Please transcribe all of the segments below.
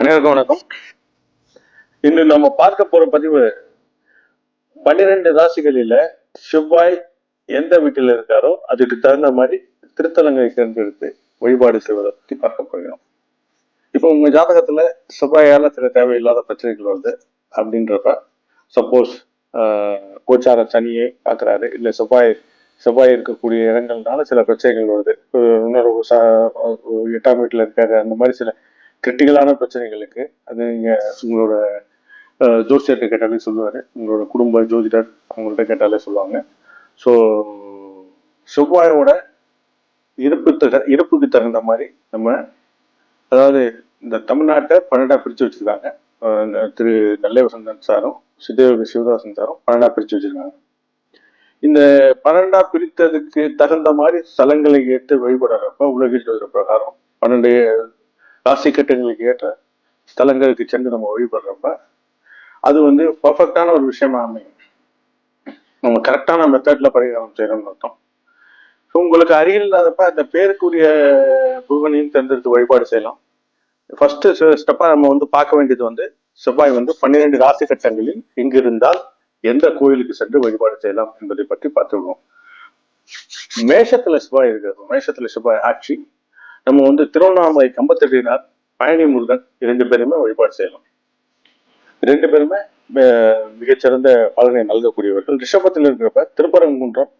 அனைவருக்கும் வணக்கம். இன்று நம்ம பார்க்க போற பதிவு பன்னிரெண்டு ராசிகளில செவ்வாய் எந்த வீட்டில் இருக்காரோ அதுக்கு தகுந்த மாதிரி திருத்தலங்களை தேர்ந்தெடுத்து வழிபாடு செய்வதை பற்றி பார்க்க போகிறோம். இப்போ உங்க ஜாதகத்துல செவ்வாயால சில தேவையில்லாத பிரச்சனைகள் வருது அப்படின்றப்ப சப்போஸ் கோச்சார சனியை பார்க்குறாரு இல்லை செவ்வாய் செவ்வாய் இருக்கக்கூடிய இடங்கள்னால சில பிரச்சனைகள் வருது. இன்னொரு எட்டாம் வீட்டில் இருக்காரு அந்த மாதிரி சில கிரிட்டிக்கலான பிரச்சனைகளுக்கு அது இங்கே உங்களோட ஜோசியர்கிட்ட கேட்டாலே சொல்லுவார். உங்களோட குடும்ப ஜோதிடர் அவங்கள்ட்ட கேட்டாலே சொல்லுவாங்க. ஸோ செவ்வாயோட இருப்பு தக இருப்புக்கு தகுந்த மாதிரி நம்ம அதாவது இந்த தமிழ்நாட்டை பன்னெண்டா பிரித்து வச்சுருக்காங்க. திரு நல்லேவசந்தன் சாரும் சித்தயோகி சிவதாசன் சாரும் பன்னெண்டா பிரித்து வச்சுருக்காங்க. இந்த பன்னெண்டா பிரித்ததுக்கு தகுந்த மாதிரி ஸ்தலங்களை ஏற்று வழிபடுறப்ப உலகில் ஜோதிட பிரகாரம் பன்னெண்டு ராசி கட்டங்களுக்கு ஏற்ற ஸ்தலங்களுக்கு சென்று நம்ம வழிபடுறப்ப அது வந்து பர்ஃபெக்டான ஒரு விஷயமா அமையும். நம்ம கரெக்டான மெத்தட்ல பரிகாரம் செய்யணும்னு அர்த்தம். ஸோ உங்களுக்கு அருகில் இல்லாதப்ப அந்த பேருக்குரிய புவனையும் தேர்ந்தெடுத்து வழிபாடு செய்யலாம். ஃபர்ஸ்ட் ஸ்டெப்பா நம்ம வந்து பார்க்க வேண்டியது வந்து செவ்வாய் வந்து பன்னிரெண்டு ராசி கட்டங்களில் எங்கிருந்தால் எந்த கோயிலுக்கு சென்று வழிபாடு செய்யலாம் என்பதை பற்றி பார்த்துருவோம் மேஷத்துல செவ்வாய் இருக்கிறது. மேஷத்துல செவ்வாய் ஆட்சி. நம்ம வந்து திருவண்ணாமலை கம்பத்தட்டினார் பழனி முருகன் இரண்டு பேருமே வழிபாடு செய்யலாம். ரெண்டு பேருமே மிகச்சிறந்த பலனை நல்கக்கூடியவர்கள். ரிஷபத்தில் இருக்கிறப்ப திருப்பரங்குன்றம்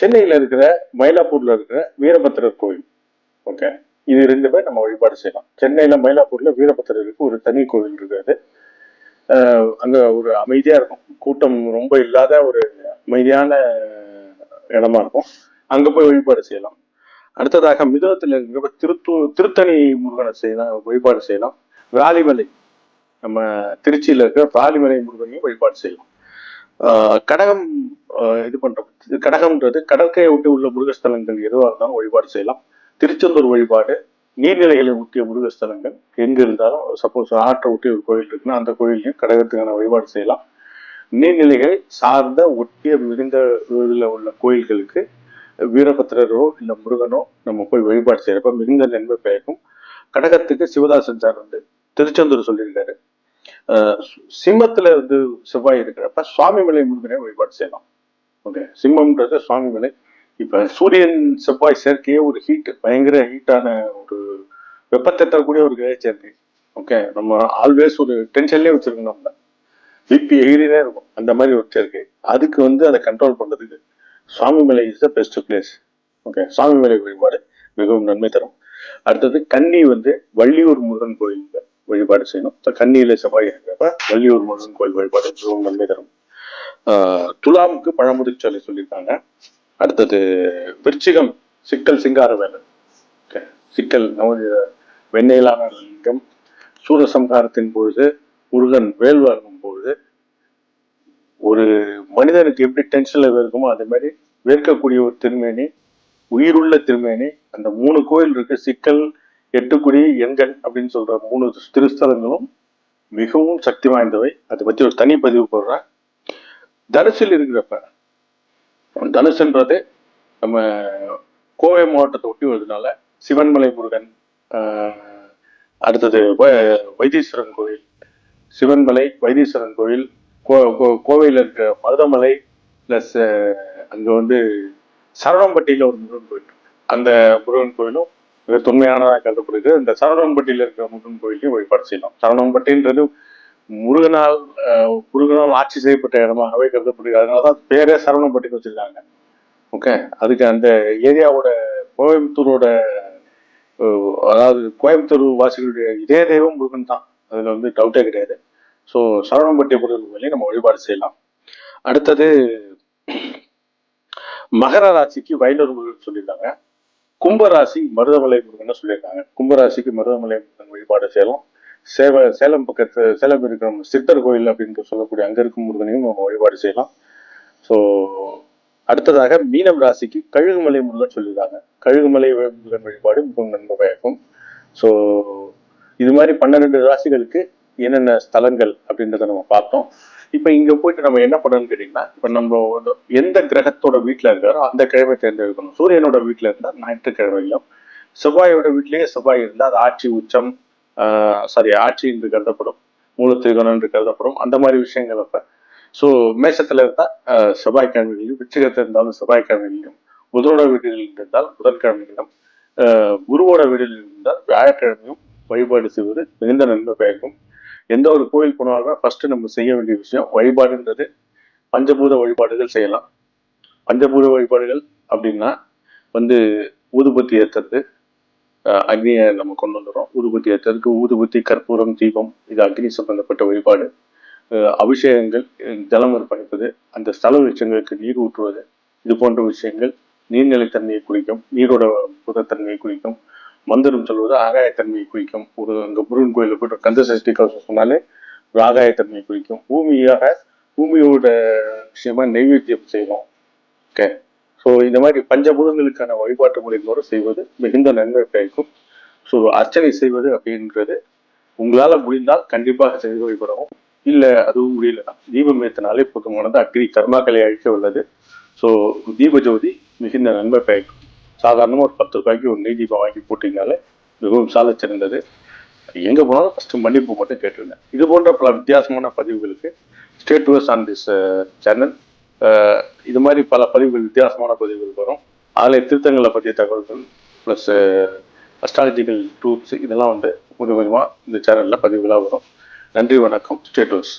சென்னையில் இருக்கிற மயிலாப்பூர்ல இருக்கிற வீரபத்திரர் கோயில். ஓகே? இது ரெண்டு பேர் நம்ம வழிபாடு செய்யலாம். சென்னையில மயிலாப்பூர்ல வீரபத்திரருக்கு ஒரு தனி கோயில் இருக்காது. அங்க ஒரு அமைதியா இருக்கும். கூட்டம் ரொம்ப இல்லாத ஒரு அமைதியான இடமா இருக்கும். அங்க போய் வழிபாடு செய்யலாம். அடுத்ததாக மிதனத்தில் இருக்கிற திருத்தூ திருத்தணி முருகனை செய்யலாம் வழிபாடு செய்யலாம். விராலிமலை நம்ம திருச்சியில் இருக்கிற விராலிமலை முருகனையும் வழிபாடு செய்யலாம். கடகம் இது பண்ணுறோம் கடகம்ன்றது கடற்கையை ஒட்டி உள்ள முருகஸ்தலங்கள் எதுவாக இருந்தாலும் வழிபாடு செய்யலாம். திருச்செந்தூர் வழிபாடு நீர்நிலைகளை ஒட்டிய முருகஸ்தலங்கள் எங்க இருந்தாலும் சப்போஸ் ஆற்றை ஒட்டி ஒரு கோயில் இருக்குன்னா அந்த கோயிலையும் கடகத்துக்கான வழிபாடு செய்யலாம். நீர்நிலைகளை சார்ந்த ஒட்டிய மிகுந்த இதில் உள்ள கோயில்களுக்கு வீரபத்திரரோ இல்லை முருகனோ நம்ம போய் வழிபாடு செய்யறப்ப மிகுந்த நன்மை பயக்கும். கடகத்துக்கு சிவதாசன் சார் வந்து திருச்செந்தூர் சொல்லியிருக்காரு. ஆஹ் சிம்மத்துல வந்து செவ்வாய் இருக்கிறப்ப சுவாமிமலை முருகனை வழிபாடு செய்யலாம். ஓகே சிம்மம்ன்றது சுவாமிமலை இப்ப சூரியன் செவ்வாய் சேர்க்கையே ஒரு ஹீட் பயங்கர ஹீட்டான ஒரு வெப்பத்தை தரக்கூடிய ஒரு கிரக சேர்க்கை. ஓகே நம்ம ஆல்வேஸ் ஒரு டென்ஷன்லயே வச்சிருக்கணும் நம்ம. பிபி எகிரினே இருக்கும். அந்த மாதிரி ஒரு சேர்க்கை. அதுக்கு வந்து அதை கண்ட்ரோல் பண்றதுக்கு Swamimalai is the best place okay Swamimalai வழிபாடு மிகவும் நன்மை தரும். அடுத்தது கன்னி வந்து வள்ளியூர் முருகன் கோயில் வழிபாடு செய்யணும். So, கன்னியில செவ்வாய் இருக்கிறப்ப வள்ளியூர் முருகன் கோயில் வழிபாடு மிகவும் நன்மை தரும். ஆஹ் துலாமுக்கு பழமுதிர்ச்சோலை சொல்லியிருக்காங்க. அடுத்தது விருச்சிகம் சிக்கல் சிங்கார ஓகே சிக்கல் நமது வெண்ணெயிலான லிங்கம். சூரசம்ஹாரத்தின் பொழுது முருகன் வேல்வாங்கும் பொழுது ஒரு மனிதனுக்கு எப்படி டென்ஷன்ல இருக்குமோ அதே மாதிரி வேர்க்கக்கூடிய ஒரு திருமேனி உயிருள்ள திருமேனி அந்த மூணு கோயில் இருக்கு சிக்கல் எட்டுக்குடி எண்கண் அப்படின்னு சொல்ற மூணு திருஸ்தலங்களும் மிகவும் சக்தி வாய்ந்தவை. அதை பத்தி ஒரு தனி பதிவு போடுறேன். தனுசில் இருக்கிறப்ப தனுசுன்றது நம்ம கோவை மாவட்டத்தை ஒட்டி வருதுனால சிவன்மலை முருகன் அடுத்தது வ- வைத்தீஸ்வரன் கோயில் சிவன்மலை வைத்தீஸ்வரன் கோயில் கோவையில் இருக்கிற மருதமலை ப்ளஸ் அங்கே வந்து சரவணம்பட்டியில் ஒரு முருகன் கோயில் அந்த முருகன் கோயிலும் மிக தொன்மையானதாக கருதப்படுது. இந்த சரவணம்பட்டியில் இருக்கிற முருகன் கோயிலையும் வழிபாடு செய்யலாம். சரவணம்பட்டின்றது முருகனால் முருகனால் ஆட்சி செய்யப்பட்ட இடமாகவே கருதப்படுகிறது அதனால தான் பேரே சரவணம்பட்டின்னு வச்சிருக்காங்க. ஓகே? அதுக்கு அந்த ஏரியாவோட கோயம்புத்தூரோட அதாவது கோயம்புத்தூர் வாசிகளுடைய இதே தெய்வம் முருகன் தான். அதில் வந்து டவுட்டே கிடையாது. ஸோ சரவணம்பட்டி முருகன் கோயிலையும் நம்ம வழிபாடு செய்யலாம். அடுத்தது மகர ராசிக்கு வயலூர் முருகன் சொல்லியிருக்காங்க. கும்பராசி மருதமலை முருகன் சொல்லியிருக்காங்க. கும்பராசிக்கு மருதமலை முருகன் வழிபாடு செய்யலாம். சேவ சேலம் பக்கத்து சேலம் இருக்கிற சித்தர் கோயில் அப்படின்னு சொல்லக்கூடிய அங்கே இருக்கும் முருகனையும் நம்ம வழிபாடு செய்யலாம். ஸோ அடுத்ததாக மீனம் ராசிக்கு கழுகுமலை முருகன் சொல்லியிருக்காங்க. கழுகுமலை முருகன் வழிபாடு மிகவும் நன்மை ஸோ இது மாதிரி பன்னிரெண்டு ராசிகளுக்கு என்னென்ன ஸ்தலங்கள் அப்படின்றத நம்ம பார்த்தோம். இப்போ இங்க போயிட்டு நம்ம என்ன பண்ணணும்னு கேட்டீங்கன்னா இப்போ நம்ம எந்த கிரகத்தோட வீட்டில் இருக்காரோ அந்த கிழமை தேர்ந்தெடுக்கணும். சூரியனோட வீட்டில் இருந்தால் ஞாயிற்றுக்கிழமையிலும் செவ்வாயோட வீட்லயே செவ்வாய் இருந்தால் அது ஆட்சி உச்சம் சாரி ஆட்சி என்று கருதப்படும். மூலத்திரிகோணம் என்று கருதப்படும். அந்த மாதிரி விஷயங்கள் அப்ப. ஸோ மேஷத்துல இருந்தால் செவ்வாய்க்கிழமைகளிலும் விருச்சிகத்தில் இருந்தாலும் செவ்வாய்க்கிழமைகளிலும் புதனோட வீடுகளில் இருந்தால் புதன்கிழமைகளும் ஆஹ் குருவோட வீடுகளில் இருந்தால் வியாழக்கிழமையும் வழிபாடு செய்வது மிகுந்த நன்மை பயக்கும். எந்த ஒரு கோயில் போனாலும் ஃபர்ஸ்ட் நம்ம செய்ய வேண்டிய விஷயம் வழிபாடுன்றது பஞ்சபூத வழிபாடுகள் செய்யலாம். பஞ்சபூத வழிபாடுகள் அப்படின்னா வந்து ஊதுபத்தி ஏற்றுறது அக்னியை நம்ம கொண்டு வந்துடுறோம். ஊதுபத்தி ஏற்றுறதுக்கு ஊதுபத்தி கற்பூரம் தீபம் இது அக்னி சம்பந்தப்பட்ட வழிபாடு. அஹ் அபிஷேகங்கள் ஜலம் அர்ப்பணிப்பது அந்த ஸ்தல விஷயங்களுக்கு நீர் ஊற்றுவது இது போன்ற விஷயங்கள் நீர்நிலைத்தன்மையை குறிக்கும் நீரோட புதத்தன்மையை குறிக்கும் மந்திரம் சொல்வது ஆகாயத்தன்மையை குறிக்கும். ஒரு அங்கே முருகன் கோயிலில் போய்ட்டு கந்த சஷ்டி கவசம் சொன்னாலே ஒரு ஆகாயத்தன்மையை குறிக்கும். பூமியாக பூமியோட விஷயமா நெய்வேத்தியம் செய்வோம் ஓகே ஸோ இந்த மாதிரி பஞ்சபூதங்களுக்கான வழிபாட்டு முறைகளோடு செய்வது மிகுந்த நன்மை கிடைக்கும் ஸோ அர்ச்சனை செய்வது அப்படின்றது உங்களால் முடிந்தால் கண்டிப்பாக செய்து வழிபடவும். இல்லை அதுவும் முடியலன்னா தீபம் ஏற்றினாலே போதுமானது. அக்னி கர்மாக்களை அழிக்க உள்ளது ஸோ தீப ஜோதி மிகுந்த நன்மை பயக்கும். சாதாரணமாக ஒரு பத்து ரூபாய்க்கு ஒரு நீதி வாங்கி போட்டிங்கனாலே மிகவும் சால சிறந்தது எங்கே போனாலும் ஃபஸ்ட்டு மன்னிப்பு மட்டும் கேட்டுருங்க. இது போன்ற பல வித்தியாசமான பதிவுகளுக்கு ஸ்டேட் டுவர்ஸ் ஆன் திஸ் சேனல் இது மாதிரி பல பதிவுகள் வித்தியாசமான பதிவுகள் வரும். அதில் திருத்தங்களை பற்றிய தகவல்கள் ப்ளஸ் அஸ்ட்ராலஜிக்கல் டூப்ஸ் இதெல்லாம் வந்து கொஞ்சம் கொஞ்சமாக இந்த சேனலில் பதிவுகளாக வரும். நன்றி வணக்கம். State towards